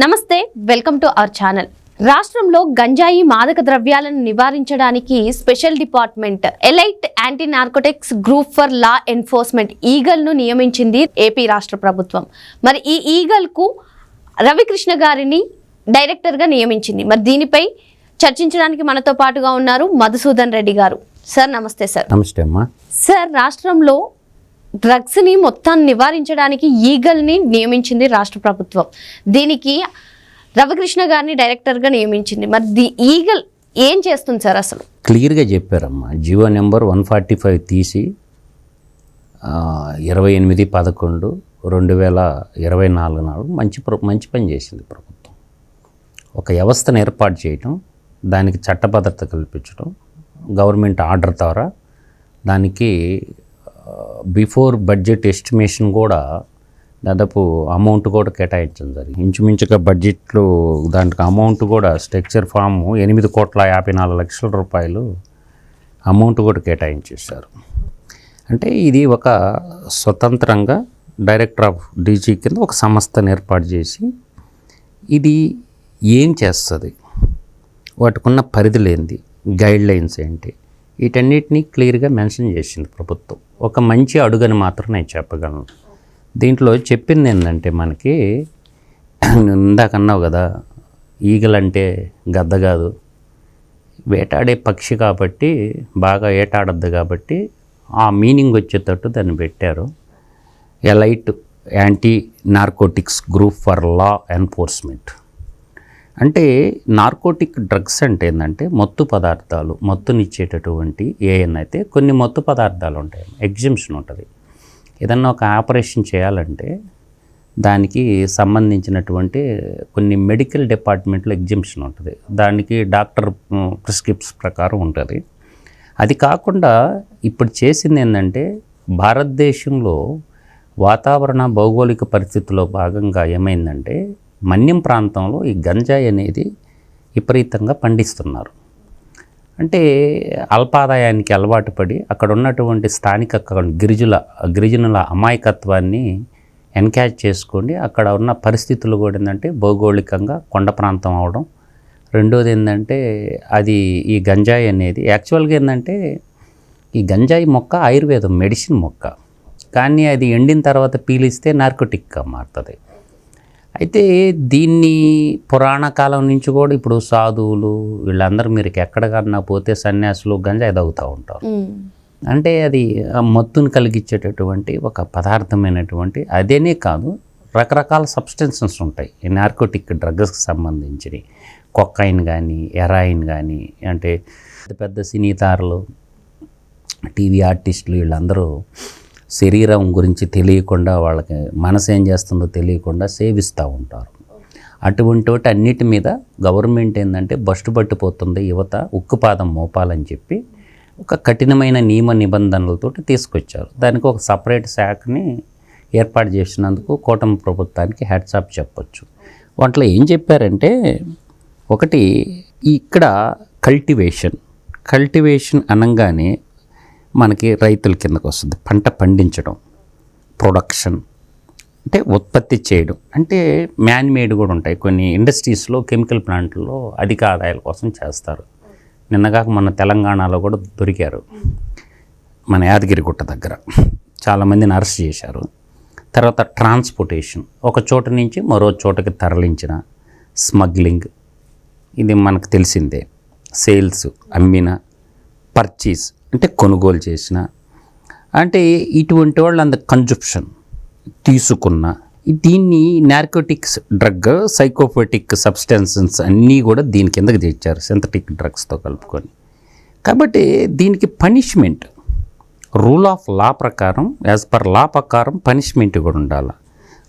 నమస్తే welcome to our channel. రాష్ట్రంలో గంజాయి మాదక ద్రవ్యాలను నివారించడానికి special department elite anti narcotics group for law enforcement ఈగల్ను నియమించింది ఏపీ రాష్ట్ర ప్రభుత్వం. మరి ఈ ఈగల్కు రవికృష్ణ గారిని డైరెక్టర్గా నియమించింది. మరి దీనిపై చర్చించడానికి మనతో పాటుగా ఉన్నారు మధుసూదన్ రెడ్డి గారు. సార్ నమస్తే సార్. నమస్తే అమ్మా. సార్ రాష్ట్రంలో డ్రగ్స్ని నివారించడానికి ఈగల్ని నియమించింది రాష్ట్ర ప్రభుత్వం. దీనికి రవికృష్ణ గారిని డైరెక్టర్గా నియమించింది. మరి ది ఈగల్ ఏం చేస్తుంది సార్ అసలు? క్లియర్గా చెప్పారమ్మా. Jio number one forty five తీసి ఇరవై ఎనిమిది పదకొండు రెండు వేల ఇరవై నాలుగు నాడు మంచి ప్ర- మంచి పని చేసింది ప్రభుత్వం. ఒక వ్యవస్థను ఏర్పాటు చేయటం దానికి చట్టభద్రత కల్పించడం గవర్నమెంట్ ఆర్డర్ ద్వారా దానికి బిఫోర్ బడ్జెట్ ఎస్టిమేషన్ కూడా దాదాపు అమౌంట్ కూడా కేటాయించడం జరిగింది. ఇంచుమించుగా బడ్జెట్లో దాంట్లో అమౌంట్ కూడా స్ట్రక్చర్ ఫామ్ ఎనిమిది కోట్ల యాభై నాలుగు లక్షల రూపాయలు అమౌంట్ కూడా కేటాయించేశారు. అంటే ఇది ఒక స్వతంత్రంగా డైరెక్టర్ ఆఫ్ డీజీ కింద ఒక సంస్థను ఏర్పాటు చేసి ఇది ఏం చేస్తుంది? వాటికున్న పరిధులేంది గైడ్ లైన్స్ ఏంటి? వీటన్నిటినీ క్లియర్గా మెన్షన్ చేసింది ప్రభుత్వం. ఒక మంచి అడుగని మాత్రం నేను చెప్పగలను. దీంట్లో చెప్పింది ఏంటంటే మనకి ఇందాక అన్నావు కదా ఈగలంటే గద్ద కాదు. వేటాడే పక్షి కాబట్టి బాగా వేటాడద్దు కాబట్టి ఆ మీనింగ్ వచ్చేటట్టు దాన్ని పెట్టారు. Elite anti narcotics group for law enforcement. అంటే నార్కోటిక్ డ్రగ్స్ అంటే ఏంటంటే మత్తు పదార్థాలు మత్తునిచ్చేటటువంటి ఏఎన్ అయితే కొన్ని మత్తు పదార్థాలు ఉంటాయి. ఎగ్జిబిషన్ ఉంటుంది. ఏదన్నా ఒక ఆపరేషన్ చేయాలంటే దానికి సంబంధించినటువంటి కొన్ని మెడికల్ డిపార్ట్మెంట్లో ఎగ్జిబిషన్ ఉంటుంది. దానికి డాక్టర్ ప్రిస్క్రిప్స్ ప్రకారం ఉంటుంది. అది కాకుండా ఇప్పుడు చేసింది ఏంటంటే భారతదేశంలో వాతావరణ భౌగోళిక పరిస్థితుల్లో భాగంగా ఏమైందంటే మన్యం ప్రాంతంలో ఈ గంజాయి అనేది విపరీతంగా పండిస్తున్నారు. అంటే అల్పాదాయానికి అలవాటు పడి అక్కడ ఉన్నటువంటి స్థానిక గిరిజుల గిరిజనుల అమాయకత్వాన్ని ఎన్కాచ్ చేసుకోండి. అక్కడ ఉన్న పరిస్థితులు కూడా ఏంటంటే భౌగోళికంగా కొండ ప్రాంతం అవడం. రెండోది ఏంటంటే అది ఈ గంజాయి అనేది యాక్చువల్గా ఏంటంటే ఈ గంజాయి మొక్క ఆయుర్వేదం మెడిసిన్ మొక్క. కానీ అది ఎండిన తర్వాత పీలిస్తే నార్కోటిక్గా మారుతుంది. అయితే దీన్ని పురాణ కాలం నుంచి కూడా ఇప్పుడు సాధువులు వీళ్ళందరూ మీరు ఎక్కడికన్నా పోతే సన్యాసులు గంజాయి తాగుతూ ఉంటారు. అంటే అది మత్తును కలిగించేటటువంటి ఒక పదార్థమైనటువంటి అదేనే కాదు రకరకాల సబ్స్టెన్సెస్ ఉంటాయి. ఈ నార్కోటిక్ డ్రగ్స్కి సంబంధించినవి. కొక్కైన్ కానీ ఎరాయిన్ కానీ అంటే పెద్ద పెద్ద సినీ తారలు టీవీ ఆర్టిస్టులు వీళ్ళందరూ శరీరం గురించి తెలియకుండా వాళ్ళకి మనసు ఏం చేస్తుందో తెలియకుండా సేవిస్తూ ఉంటారు. అటువంటి వాటి అన్నిటి మీద గవర్నమెంట్ ఏంటంటే బస్టు పట్టిపోతుంది యువత ఉక్కుపాదం మోపాలని చెప్పి ఒక కఠినమైన నియమ నిబంధనలతో తీసుకొచ్చారు. దానికి ఒక సపరేట్ శాఖని ఏర్పాటు చేసినందుకు కూటమి ప్రభుత్వానికి హ్యాట్సాప్ చెప్పొచ్చు. వాటిలో ఏం చెప్పారంటే ఒకటి ఇక్కడ కల్టివేషన్ కల్టివేషన్ అనగానే మనకి రైతుల కిందకు వస్తుంది. పంట పండించడం ప్రొడక్షన్ అంటే ఉత్పత్తి చేయడం. అంటే మ్యాన్ మేడ్ కూడా ఉంటాయి. కొన్ని ఇండస్ట్రీస్లో కెమికల్ ప్లాంట్లో అధిక ఆదాయాల కోసం చేస్తారు. నిన్నగాక మన తెలంగాణలో కూడా దొరికారు. మన యాదగిరిగుట్ట దగ్గర. చాలామందిని అరెస్ట్ చేశారు. తర్వాత ట్రాన్స్పోర్టేషన్ ఒక చోట నుంచి మరో చోటకి తరలించిన స్మగ్లింగ్ ఇది మనకు తెలిసిందే. సేల్స్ అమ్మిన పర్చేస్ అంటే కొనుగోలు చేసిన అంటే ఇటువంటి వాళ్ళు అంత కన్జప్షన్ తీసుకున్న దీన్ని నార్కోటిక్స్ డ్రగ్ సైకోపెటిక్ సబ్స్టెన్సెస్ అన్నీ కూడా దీని కిందకి తెచ్చారు సింథటిక్ డ్రగ్స్తో కలుపుకొని. కాబట్టి దీనికి పనిష్మెంట్ రూల్ ఆఫ్ లా ప్రకారం యాజ్ పర్ లా ప్రకారం పనిష్మెంట్ కూడా ఉండాలి?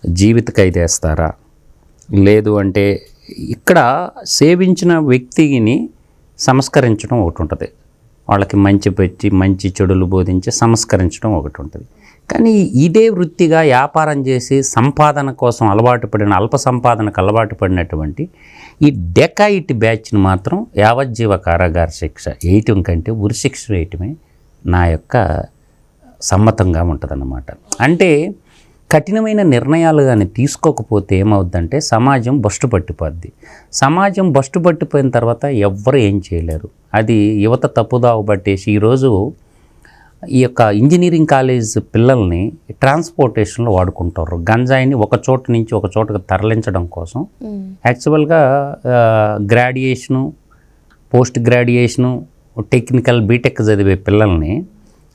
జీవిత ఖైదు వేస్తారా? లేదు అంటే ఇక్కడ సేవించిన వ్యక్తిని సంస్కరించడం ఒకటి ఉంటుంది. వాళ్ళకి మంచి పెట్టి మంచి చెడులు బోధించి సంస్కరించడం ఒకటి ఉంటుంది. కానీ ఇదే వృత్తిగా వ్యాపారం చేసి సంపాదన కోసం అలవాటు పడిన అల్ప సంపాదనకు అలవాటు పడినటువంటి ఈ డెకాయిట్ బ్యాచ్ని మాత్రం యావజ్జీవ కారాగార శిక్ష వేయటం కంటే ఉరిశిక్ష వేయటమే నా యొక్క సమ్మతంగా ఉంటుందన్నమాట. అంటే కఠినమైన నిర్ణయాలు కానీ తీసుకోకపోతే ఏమవుద్దంటే సమాజం బస్టు పట్టిపోద్ది సమాజం బస్టు పట్టిపోయిన తర్వాత ఎవ్వరు ఏం చేయలేరు. అది యువత తప్పుదావ పట్టేసి ఈరోజు ఈ యొక్క ఇంజనీరింగ్ కాలేజ్ పిల్లల్ని ట్రాన్స్పోర్టేషన్లో వాడుకుంటారు. గంజాయిని ఒక చోటు నుంచి ఒక చోటుకు తరలించడం కోసం. యాక్చువల్గా graduation post graduation technical B Tech చదివే పిల్లల్ని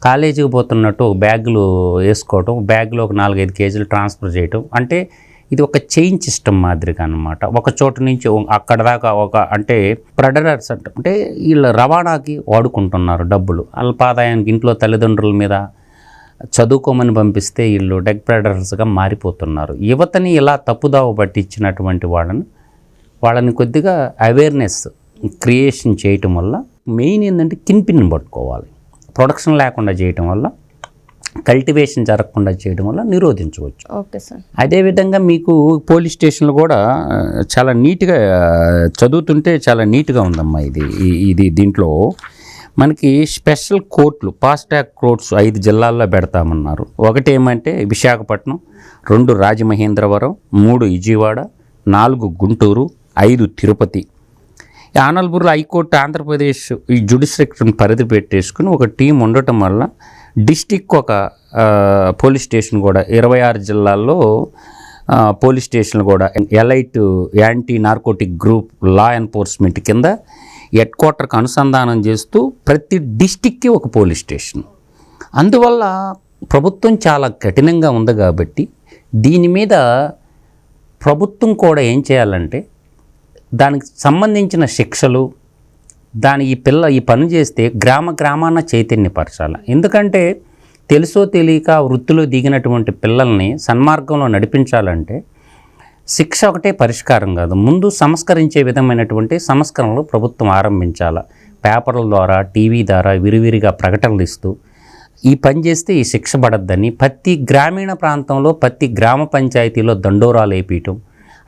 కాలేజీకి పోతున్నట్టు బ్యాగులు వేసుకోవటం బ్యాగ్లో ఒక నాలుగైదు కేజీలు ట్రాన్స్ఫర్ చేయటం. అంటే ఇది ఒక చైన్ సిస్టమ్ మాదిరిగా అనమాట ఒక చోట నుంచి అక్కడ దాకా ఒక అంటే ప్రెడరర్స్ అంటే అంటే వీళ్ళ రవాణాకి వాడుకుంటున్నారు డబ్బులు. అల్పాదాయానికి ఇంట్లో తల్లిదండ్రుల మీద చదువుకోమని పంపిస్తే వీళ్ళు డెగ్ ప్రెడరర్స్గా మారిపోతున్నారు. యువతని ఇలా తప్పుదావ పట్టించినటువంటి వాళ్ళని వాళ్ళని కొద్దిగా అవేర్నెస్ క్రియేషన్ చేయటం వల్ల మెయిన్ ఏంటంటే కిన్పిన్ పట్టుకోవాలి. ప్రొడక్షన్ లేకుండా చేయటం వల్ల కల్టివేషన్ జరగకుండా చేయడం వల్ల నిరోధించవచ్చు. Okay sir. అదేవిధంగా మీకు పోలీస్ స్టేషన్లు కూడా చాలా నీట్గా చదువుతుంటే చాలా నీట్గా ఉందమ్మా ఇది ఇది దీంట్లో. మనకి స్పెషల్ కోర్టులు ఫాస్ట్ ట్రాక్ కోర్ట్స్ ఐదు జిల్లాల్లో పెడతామన్నారు. ఒకటి ఏమంటే విశాఖపట్నం రెండు రాజమహేంద్రవరం మూడు విజయవాడ నాలుగు గుంటూరు ఐదు తిరుపతి. ఆనల్పూర్లో హైకోర్టు ఆంధ్రప్రదేశ్ ఈ జుడిషియరీ పరిధి పెట్టేసుకుని ఒక టీం ఉండటం వల్ల డిస్టిక్ ఒక పోలీస్ స్టేషన్ కూడా ఇరవై ఆరు జిల్లాల్లో పోలీస్ స్టేషన్లు కూడా elite anti narcotic group law enforcement కింద హెడ్ క్వార్టర్కి అనుసంధానం చేస్తూ ప్రతి డిస్టిక్కి ఒక పోలీస్ స్టేషన్. అందువల్ల ప్రభుత్వం చాలా కఠినంగా ఉంది కాబట్టి దీని మీద ప్రభుత్వం కూడా ఏం చేయాలంటే దానికి సంబంధించిన శిక్షలు దాని ఈ పిల్ల ఈ పని చేస్తే గ్రామ గ్రామాన చైతన్యపరచాలి. ఎందుకంటే తెలుసో తెలియక వృత్తిలో దిగినటువంటి పిల్లల్ని సన్మార్గంలో నడిపించాలంటే శిక్ష ఒకటే పరిష్కారం కాదు. ముందు సంస్కరించే విధమైనటువంటి సంస్కరణలు ప్రభుత్వం ఆరంభించాలి. పేపర్ల ద్వారా టీవీ ద్వారా విరివిరిగా ప్రకటనలు ఇస్తూ ఈ పని చేస్తే ఈ శిక్ష పడద్దని ప్రతి గ్రామీణ ప్రాంతంలో ప్రతి గ్రామ పంచాయతీలో దండోరాలు వేపీయటం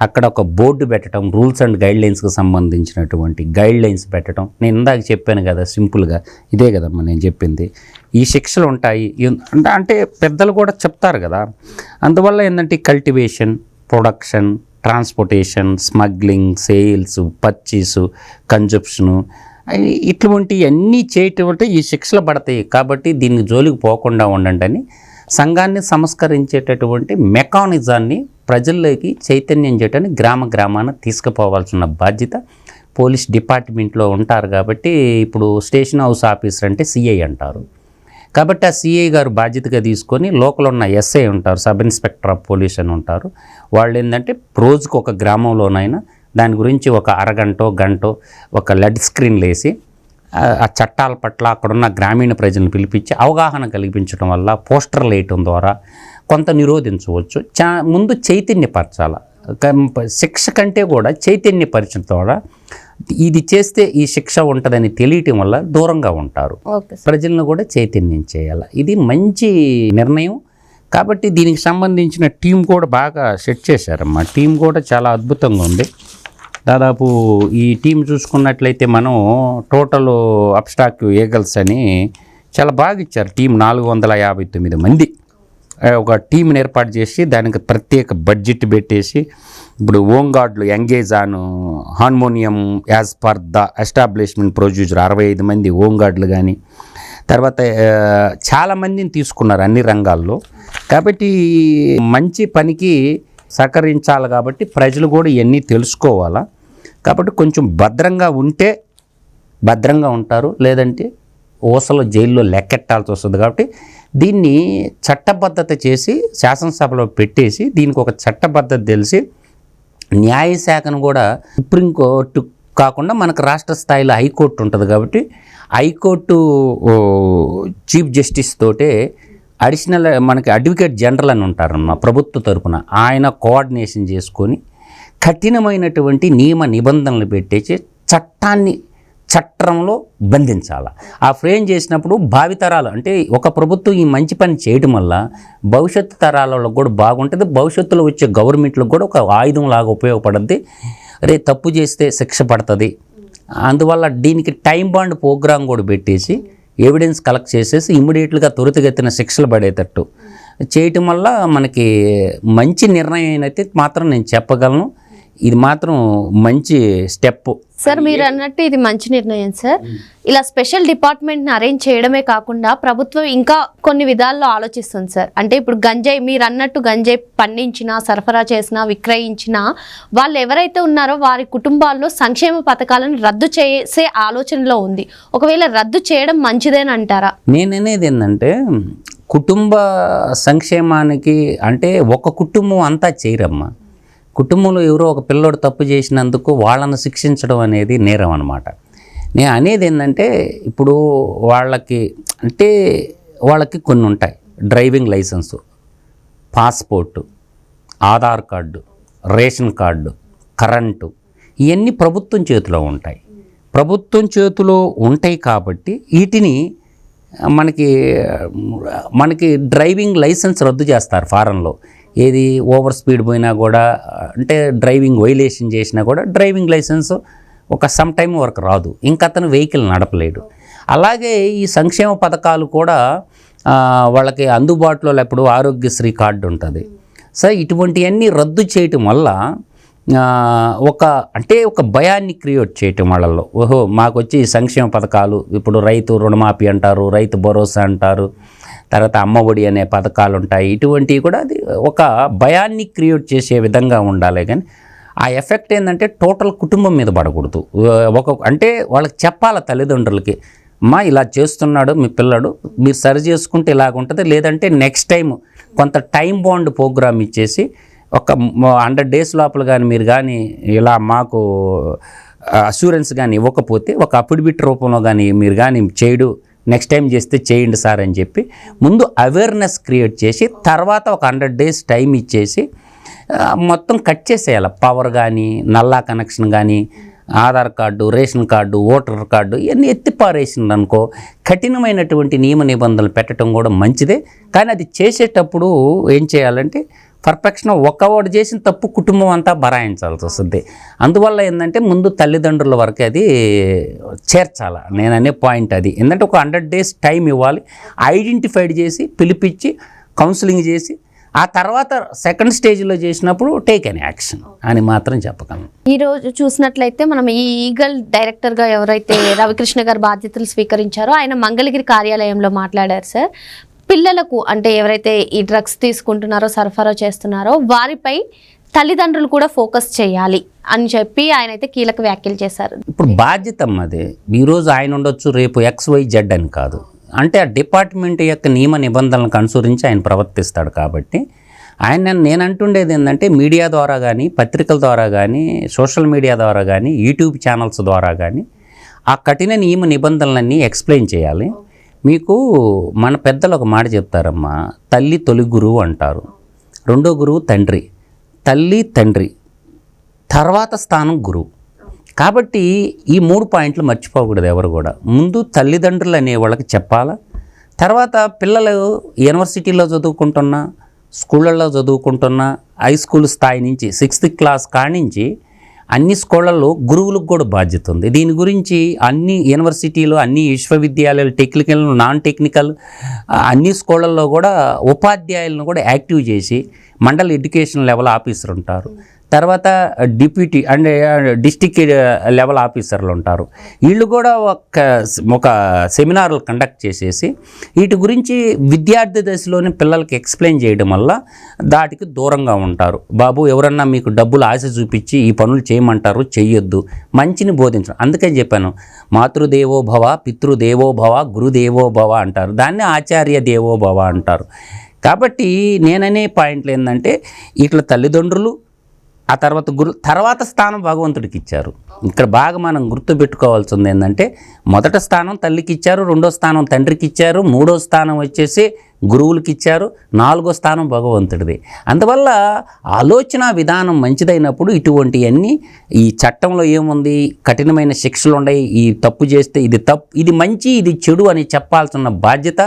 అక్కడ ఒక బోర్డు పెట్టడం రూల్స్ అండ్ గైడ్ లైన్స్కి సంబంధించినటువంటి గైడ్ లైన్స్ పెట్టడం. నేను ఇందాక చెప్పాను కదా సింపుల్గా. ఇదే కదమ్మా నేను చెప్పింది. ఈ శిక్షలు ఉంటాయి. అంటే అంటే పెద్దలు కూడా చెప్తారు కదా. అందువల్ల ఏంటంటే cultivation production transportation smuggling sales purchase consumption ఇటువంటి అన్నీ చేయటం అంటే ఈ శిక్షలు పడతాయి. కాబట్టి దీన్ని జోలికి పోకుండా ఉండండి అని సంఘాన్ని సంస్కరించేటటువంటి మెకానిజాన్ని ప్రజల్లోకి చైతన్యం చేయడానికి గ్రామ గ్రామాన తీసుకుపోవాల్సిన బాధ్యత పోలీస్ డిపార్ట్మెంట్లో ఉంటారు కాబట్టి ఇప్పుడు స్టేషన్ హౌస్ ఆఫీసర్ అంటే సిఐ అంటారు. కాబట్టి ఆ సిఐ గారు బాధ్యతగా తీసుకొని లోకల్ ఉన్న ఎస్ఐ ఉంటారు సబ్ ఇన్స్పెక్టర్ ఆఫ్ పోలీస్ అని ఉంటారు. వాళ్ళు ఏంటంటే రోజుకు ఒక గ్రామంలోనైనా దాని గురించి ఒక అరగంటో గంటో ఒక లెడ్ స్క్రీన్లు వేసి ఆ- చట్టాల పట్ల అక్కడున్న గ్రామీణ ప్రజలను పిలిపించి అవగాహన కల్పించడం వల్ల పోస్టర్లు వేయటం ద్వారా కొంత నిరోధించవచ్చు. చా ముందు చైతన్యపరచాల. శిక్ష కంటే కూడా చైతన్యపరచడం ద్వారా ఇది చేస్తే ఈ శిక్ష ఉంటుందని తెలియటం వల్ల దూరంగా ఉంటారు. ప్రజలను కూడా చైతన్యం చేయాలి. ఇది మంచి నిర్ణయం. కాబట్టి దీనికి సంబంధించిన టీం కూడా బాగా సెట్ చేశారమ్మా. టీం కూడా చాలా అద్భుతంగా ఉంది. దాదాపు ఈ టీం చూసుకున్నట్లయితే మనం టోటల్ అబ్స్టాక్ ఏగల్స్ అని చాలా బాగా ఇచ్చారు. టీం నాలుగు వందల యాభై తొమ్మిది మంది. ఒక టీంని ఏర్పాటు చేసి దానికి ప్రత్యేక బడ్జెట్ పెట్టేసి ఇప్పుడు ఓంగార్డ్లు engage on harmonium as per the establishment producer అరవై ఐదు మంది ఓంగార్డ్లు కానీ తర్వాత చాలామందిని చాలా మందిని తీసుకున్నారు అన్ని రంగాల్లో. కాబట్టి మంచి పనికి సహకరించాలి కాబట్టి ప్రజలు కూడా ఇవన్నీ తెలుసుకోవాలా. కాబట్టి కొంచెం భద్రంగా ఉంటే భద్రంగా ఉంటారు లేదంటే ఓసలో జైల్లో లెక్కెట్టాల్సి వస్తుంది కాబట్టి దీన్ని చట్టబద్ధత చేసి శాసనసభలో పెట్టేసి దీనికి ఒక చట్టబద్ధత తెలిసి న్యాయశాఖను కూడా సుప్రీంకోర్టు కాకుండా మనకు రాష్ట్ర స్థాయిలో హైకోర్టు ఉంటుంది కాబట్టి హైకోర్టు చీఫ్ జస్టిస్ తోటే అడిషనల్ మనకి అడ్వకేట్ జనరల్ అని ఉంటారన్నమాట ప్రభుత్వ తరపున. ఆయన కోఆర్డినేషన్ చేసుకొని కఠినమైనటువంటి నియమ నిబంధనలు పెట్టేసి చట్టాన్ని చట్టంలో బంధించాల. ఆ ఫ్రేమ్ చేసినప్పుడు భావితరాలు అంటే ఒక ప్రభుత్వం ఈ మంచి పని చేయడం వల్ల భవిష్యత్తు తరాలలో కూడా బాగుంటుంది. భవిష్యత్తులో వచ్చే గవర్నమెంట్లకు కూడా ఒక ఆయుధం లాగా ఉపయోగపడుద్ది. రే తప్పు చేస్తే శిక్ష పడుతుంది. అందువల్ల దీనికి టైం బాండ్ ప్రోగ్రామ్ కూడా పెట్టేసి ఎవిడెన్స్ కలెక్ట్ చేసేసి ఇమ్మీడియట్గా త్వరితగతిన శిక్షలు పడేటట్టు. చేయటం వల్ల మనకి మంచి నిర్ణయం అయితే మాత్రం నేను చెప్పగలను. ఇది మాత్రం మంచి స్టెప్. సార్ మీరు అన్నట్టు ఇది మంచి నిర్ణయం సార్. ఇలా స్పెషల్ డిపార్ట్మెంట్ని అరేంజ్ చేయడమే కాకుండా ప్రభుత్వం ఇంకా కొన్ని విధాల్లో ఆలోచిస్తుంది సార్. అంటే ఇప్పుడు గంజాయి మీరు అన్నట్టు గంజాయి పండించినా సరఫరా చేసినా విక్రయించినా వాళ్ళు ఎవరైతే ఉన్నారో వారి కుటుంబాల్లో సంక్షేమ పథకాలను రద్దు చేసే ఆలోచనలో ఉంది. ఒకవేళ రద్దు చేయడం మంచిదేని అంటారా? నేను అనేది ఏంటంటే కుటుంబ సంక్షేమానికి అంటే ఒక కుటుంబం అంతా చేయరమ్మా. కుటుంబంలో ఎవరో ఒక పిల్లోడు తప్పు చేసినందుకు వాళ్ళను శిక్షించడం అనేది నేరం అనమాట నేను అనేది ఏంటంటే ఇప్పుడు వాళ్ళకి అంటే వాళ్ళకి కొన్ని ఉంటాయి. Driving licence passport Aadhaar card ration card current ఇవన్నీ ప్రభుత్వం చేతిలో ఉంటాయి. ప్రభుత్వం చేతిలో ఉంటాయి కాబట్టి వీటిని మనకి మనకి డ్రైవింగ్ లైసెన్స్ రద్దు చేస్తారు ఫారెన్లో. ఏది ఓవర్ స్పీడ్ పోయినా కూడా అంటే డ్రైవింగ్ వైలేషన్ చేసినా కూడా డ్రైవింగ్ లైసెన్స్ ఒక సమ్ టైం వరకు రాదు. ఇంకా అతను వెహికల్ నడపలేడు. అలాగే ఈ సంక్షేమ పథకాలు కూడా వాళ్ళకి అందుబాటులో ఎప్పుడు ఆరోగ్యశ్రీ కార్డు ఉంటుంది. సో ఇటువంటివన్నీ రద్దు చేయటం వల్ల ఒక అంటే ఒక భయాన్ని క్రియేట్ చేయటం వాళ్ళల్లో. ఓహో మాకు వచ్చి సంక్షేమ పథకాలు ఇప్పుడు రైతు రుణమాఫీ అంటారు రైతు భరోసా అంటారు తర్వాత అమ్మఒడి అనే పథకాలు ఉంటాయి ఇటువంటివి కూడా అది ఒక భయాన్ని క్రియేట్ చేసే విధంగా ఉండాలి. కానీ ఆ ఎఫెక్ట్ ఏంటంటే టోటల్ కుటుంబం మీద పడకూడదు. ఒక అంటే వాళ్ళకి చెప్పాలి తల్లిదండ్రులకి మా ఇలా చేస్తున్నాడు మీ పిల్లడు మీరు సరి చేసుకుంటే ఇలాగ ఉంటుంది లేదంటే నెక్స్ట్ టైం కొంత టైం బాండ్ ప్రోగ్రామ్ ఇచ్చేసి ఒక హండ్రెడ్ డేస్ లోపల కానీ మీరు కానీ ఇలా మాకు అష్యూరెన్స్ కానీ ఇవ్వకపోతే ఒక అఫిడవిట్ రూపంలో కానీ మీరు కానీ చేయడు. నెక్స్ట్ టైం చేస్తే చేయండి సార్ అని చెప్పి ముందు అవేర్నెస్ క్రియేట్ చేసి తర్వాత ఒక హండ్రెడ్ డేస్ టైం ఇచ్చేసి మొత్తం కట్ చేసేయాలి. పవర్ కానీ నల్లా కనెక్షన్ కానీ Aadhaar card ration card voter card ఇవన్నీ ఎత్తిపారేసింది అనుకో కఠినమైనటువంటి నియమ నిబంధనలు పెట్టడం కూడా మంచిదే. కానీ అది చేసేటప్పుడు ఏం చేయాలంటే పర్ఫెక్షన్ ఒక్కవాడు చేసిన తప్పు కుటుంబం అంతా బరాయించాల్సి వస్తుంది. అందువల్ల ఏంటంటే ముందు తల్లిదండ్రుల వరకు అది చేర్చాల. నేను అనే పాయింట్ అది. ఏంటంటే ఒక హండ్రెడ్ డేస్ టైం ఇవ్వాలి. ఐడెంటిఫైడ్ చేసి పిలిపించి కౌన్సిలింగ్ చేసి ఆ తర్వాత సెకండ్ స్టేజ్లో చేసినప్పుడు టేక్ అన్ యాక్షన్ అని మాత్రం చెప్పగలను. ఈరోజు చూసినట్లయితే మనం ఈ ఈగల్ డైరెక్టర్గా ఎవరైతే రవికృష్ణ గారు బాధ్యతలు స్వీకరించారో ఆయన మంగళగిరి కార్యాలయంలో మాట్లాడారు సార్. పిల్లలకు అంటే ఎవరైతే ఈ డ్రగ్స్ తీసుకుంటున్నారో సరఫరా చేస్తున్నారో వారిపై తల్లిదండ్రులు కూడా ఫోకస్ చేయాలి అని చెప్పి ఆయన అయితే కీలక వ్యాఖ్యలు చేశారు. ఇప్పుడు బాధ్యత అమ్మది. ఈరోజు ఆయన ఉండొచ్చు రేపు ఎక్స్ వై జెడ్ అని కాదు. అంటే ఆ డిపార్ట్మెంట్ యొక్క నియమ నిబంధనలకు అనుసరించి ఆయన ప్రవర్తిస్తాడు కాబట్టి ఆయన నేను అంటుండేది ఏంటంటే మీడియా ద్వారా కానీ పత్రికల ద్వారా కానీ సోషల్ మీడియా ద్వారా కానీ యూట్యూబ్ ఛానల్స్ ద్వారా కానీ ఆ కఠిన నియమ నిబంధనలన్నీ ఎక్స్ప్లెయిన్ చేయాలి. మీకు మన పెద్దలు ఒక మాట చెప్తారమ్మా తల్లి తొలి గురువు అంటారు. రెండో గురువు తండ్రి. తల్లి తండ్రి. తర్వాత స్థానం గురువు. కాబట్టి ఈ మూడు పాయింట్లు మర్చిపోకూడదు ఎవరు కూడా. ముందు తల్లిదండ్రులు అనే వాళ్ళకి చెప్పాలా? తర్వాత పిల్లలు యూనివర్సిటీలో చదువుకుంటున్నా స్కూళ్ళల్లో చదువుకుంటున్నా హై స్కూల్ స్థాయి నుంచి సిక్స్త్ క్లాస్ కానించి అన్ని స్కూళ్ళల్లో గురువులకు కూడా బాధ్యత ఉంది. దీని గురించి అన్ని యూనివర్సిటీలు అన్ని విశ్వవిద్యాలయాలు టెక్నికల్ నాన్ టెక్నికల్ అన్ని స్కూళ్ళల్లో కూడా ఉపాధ్యాయులను కూడా యాక్టివ్ చేసి మండల్ ఎడ్యుకేషన్ లెవెల్ ఆఫీసర్ ఉంటారు. తర్వాత డిప్యూటీ అంటే డిస్టిక్ లెవెల్ ఆఫీసర్లు ఉంటారు. వీళ్ళు కూడా ఒక ఒక సెమినార్లు కండక్ట్ చేసేసి వీటి గురించి విద్యార్థి దశలోనే పిల్లలకి ఎక్స్ప్లెయిన్ చేయడం వల్ల దాటికి దూరంగా ఉంటారు. బాబు ఎవరన్నా మీకు డబ్బులు ఆశ చూపించి ఈ పనులు చేయమంటారు చెయ్యొద్దు. మంచిని బోధించడం అందుకని చెప్పాను. మాతృదేవో భవ పితృదేవో భవ గురుదేవో భవ అంటారు. దాన్ని ఆచార్య దేవో భవ అంటారు. కాబట్టి నేననే పాయింట్లు ఏంటంటే ఇట్లా తల్లిదండ్రులు ఆ తర్వాత గురు తర్వాత స్థానం భగవంతుడికి ఇచ్చారు. ఇక్కడ బాగా మనం గుర్తుపెట్టుకోవాల్సింది ఏంటంటే మొదట స్థానం తల్లికి ఇచ్చారు రెండో స్థానం తండ్రికి ఇచ్చారు మూడో స్థానం వచ్చేసి గురువులకి ఇచ్చారు నాలుగో స్థానం భగవంతుడిది. అందువల్ల ఆలోచన విధానం మంచిదైనప్పుడు ఇటువంటివన్నీ ఈ చట్టంలో ఏముంది? కఠినమైన శిక్షలు ఉన్నాయి ఈ తప్పు చేస్తే ఇది తప్పు ఇది మంచి ఇది చెడు అని చెప్పాల్సిన బాధ్యత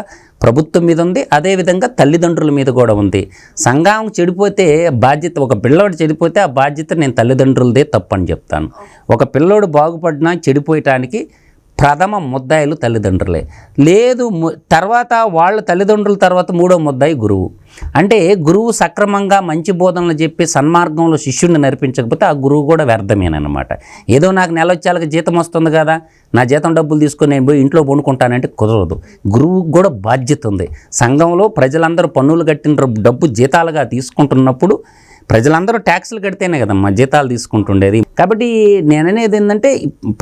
ప్రభుత్వం మీద ఉంది. అదేవిధంగా తల్లిదండ్రుల మీద కూడా ఉంది. సంఘం చెడిపోతే బాధ్యత ఒక పిల్లోడు చెడిపోతే ఆ బాధ్యత నేను తల్లిదండ్రులదే తప్పు అని చెప్తాను. ఒక పిల్లోడు బాగుపడినా చెడిపోయటానికి ప్రథమ ముద్దాయిలు తల్లిదండ్రులే. లేదు తర్వాత వాళ్ళ తల్లిదండ్రుల తర్వాత మూడో ముద్దాయి గురువు. అంటే గురువు సక్రమంగా మంచి బోధనలు చెప్పి సన్మార్గంలో శిష్యుడిని నడిపించకపోతే ఆ గురువు కూడా వ్యర్థమేనమాట ఏదో నాకు నెల వచ్చేళ్ళకి జీతం వస్తుంది కదా నా జీతం డబ్బులు తీసుకొని నేను పోయి ఇంట్లో వండుకుంటానంటే కుదరదు. గురువుకు కూడా బాధ్యత ఉంది. సంఘంలో ప్రజలందరూ పన్నులు కట్టిన డబ్బు జీతాలుగా తీసుకుంటున్నప్పుడు ప్రజలందరూ ట్యాక్సులు కడితేనే కదమ్మా జీతాలు తీసుకుంటుండేది. కాబట్టి నేననేది ఏంటంటే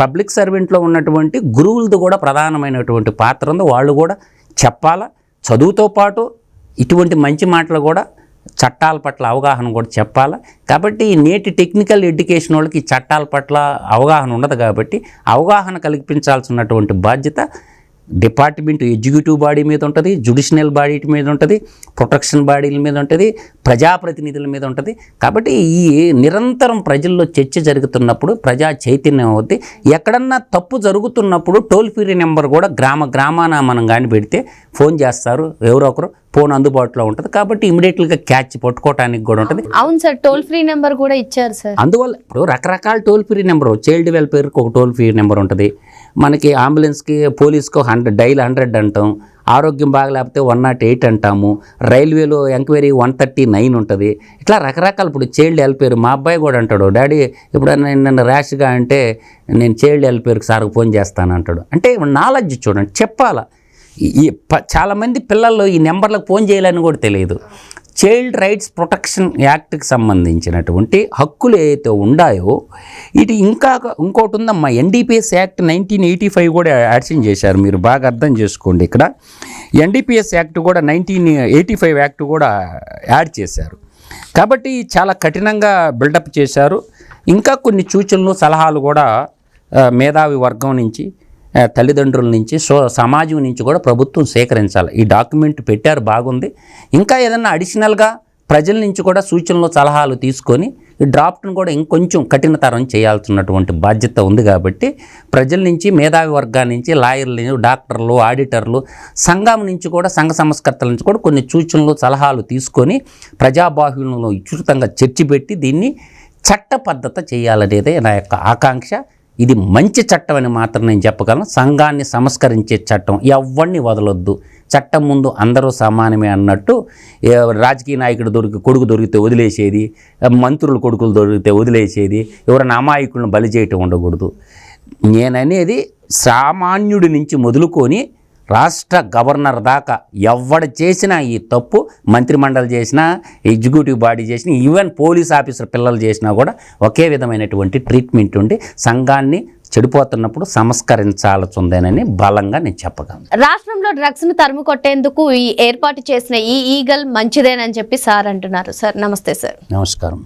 పబ్లిక్ సర్వెంట్లో ఉన్నటువంటి గురువులది కూడా ప్రధానమైనటువంటి పాత్ర ఉంది. వాళ్ళు కూడా చెప్పాలా చదువుతో పాటు ఇటువంటి మంచి మాటలు కూడా చట్టాల పట్ల అవగాహన కూడా చెప్పాలా. కాబట్టి నేటి టెక్నికల్ ఎడ్యుకేషన్ వాళ్ళకి చట్టాల పట్ల అవగాహన ఉండదు కాబట్టి అవగాహన కల్పించాల్సినటువంటి బాధ్యత డిపార్ట్మెంట్ ఎగ్జిక్యూటివ్ బాడీ మీద ఉంటుంది జుడిషియల్ బాడీ మీద ఉంటుంది ప్రొటెక్షన్ బాడీల మీద ఉంటుంది ప్రజాప్రతినిధుల మీద ఉంటుంది. కాబట్టి ఈ నిరంతరం ప్రజల్లో చర్చ జరుగుతున్నప్పుడు ప్రజా చైతన్యం అవుద్ది. ఎక్కడన్నా తప్పు జరుగుతున్నప్పుడు టోల్ ఫ్రీ నెంబర్ కూడా గ్రామ గ్రామాన మనం కానీ పెడితే ఫోన్ చేస్తారు ఎవరో ఒకరు ఫోన్ అందుబాటులో ఉంటుంది. కాబట్టి ఇమీడియట్గా క్యాచ్ పట్టుకోవటానికి కూడా ఉంటుంది. అవును సార్ టోల్ ఫ్రీ నెంబర్ కూడా ఇచ్చారు సార్. అందువల్ల ఇప్పుడు రకరకాల టోల్ ఫ్రీ నెంబర్ చైల్డ్ వెల్ఫేర్కి ఒక టోల్ ఫ్రీ నెంబర్ ఉంటుంది. మనకి అంబులెన్స్కి పోలీస్కి హండ్రెడ్ డైల్ హండ్రెడ్ అంటాం. ఆరోగ్యం బాగలేకపోతే వన్ నాట్ ఎయిట్ అంటాము. రైల్వేలో ఎంక్వైరీ వన్ థర్టీ నైన్ ఉంటుంది. ఇట్లా రకరకాల ఇప్పుడు చైల్డ్ వెల్ఫేర్ మా అబ్బాయి కూడా అంటాడు డాడీ ఇప్పుడు నేను నన్ను ర్యాష్గా అంటే నేను చైల్డ్ వెల్ఫేర్కి సార్కి ఫోన్ చేస్తాను అంటాడు. అంటే నాలెడ్జ్ చూడండి చెప్పాలా. ఈ- ఈ ప- చాలామంది పిల్లలు ఈ నెంబర్లకు ఫోన్ చేయాలని కూడా తెలియదు. చైల్డ్ రైట్స్ ప్రొటెక్షన్ యాక్ట్కి సంబంధించినటువంటి హక్కులు ఏవైతే ఉన్నాయో ఇది ఇంకా ఇంకోటి ఉందమ్మా NDPS act nineteen eighty five కూడా యాక్షన్ చేశారు. మీరు బాగా అర్థం చేసుకోండి ఇక్కడ. ఎన్డీపీఎస్ యాక్ట్ కూడా నైన్టీన్ ఎయిటీ ఫైవ్ యాక్ట్ కూడా యాడ్ చేశారు. కాబట్టి చాలా కఠినంగా బిల్డప్ చేశారు. ఇంకా కొన్ని సూచనలు సలహాలు కూడా మేధావి వర్గం నుంచి తల్లిదండ్రుల నుంచి సో సమాజం నుంచి కూడా ప్రభుత్వం సేకరించాలి. ఈ డాక్యుమెంట్ పెట్టారు బాగుంది. ఇంకా ఏదన్నా అడిషనల్గా ప్రజల నుంచి కూడా సూచనలు సలహాలు తీసుకొని ఈ డ్రాఫ్ట్ను కూడా ఇంకొంచెం కఠినతరం చేయాల్సినటువంటి బాధ్యత ఉంది కాబట్టి ప్రజల నుంచి మేధావి వర్గాల నుంచి లాయర్లు డాక్టర్లు ఆడిటర్లు సంఘం నుంచి కూడా సంఘ సంస్కర్తల నుంచి కూడా కొన్ని సూచనలు సలహాలు తీసుకొని ప్రజాబాహుళంలో విస్తృతంగా చర్చి పెట్టి దీన్ని చట్టబద్ధత చేయాలనేదే నా యొక్క ఆకాంక్ష. ఇది మంచి చట్టం అని మాత్రం నేను చెప్పగలను. సంఘాన్ని సంస్కరించే చట్టం ఎవరిని వదలొద్దు. చట్టం ముందు అందరూ సమానమే అన్నట్టు రాజకీయ నాయకుడు దొరికి కొడుకు దొరికితే వదిలేసేది మంత్రుల కొడుకులు దొరికితే వదిలేసేది ఎవరైనా అమాయకులను బలి చేయటం ఉండకూడదు. నేననేది సామాన్యుడి నుంచి మొదలుకొని రాష్ట్ర గవర్నర్ దాకా ఎవడు చేసినా ఈ తప్పు మంత్రిమండలి చేసినా ఎగ్జిక్యూటివ్ బాడీ చేసినా ఈవెన్ పోలీస్ ఆఫీసర్ పిల్లలు చేసినా కూడా ఒకే విధమైనటువంటి ట్రీట్మెంట్ ఉండి సంఘాన్ని చెడిపోతున్నప్పుడు సంస్కరించాల్సిందేనని బలంగా నేను చెప్పగలను. రాష్ట్రంలో డ్రగ్స్ను తరుము కొట్టేందుకు ఈ ఏర్పాటు చేసిన ఈ ఈగల్ మంచిదేనని చెప్పి సార్ అంటున్నారు. సార్ నమస్తే సార్. నమస్కారం.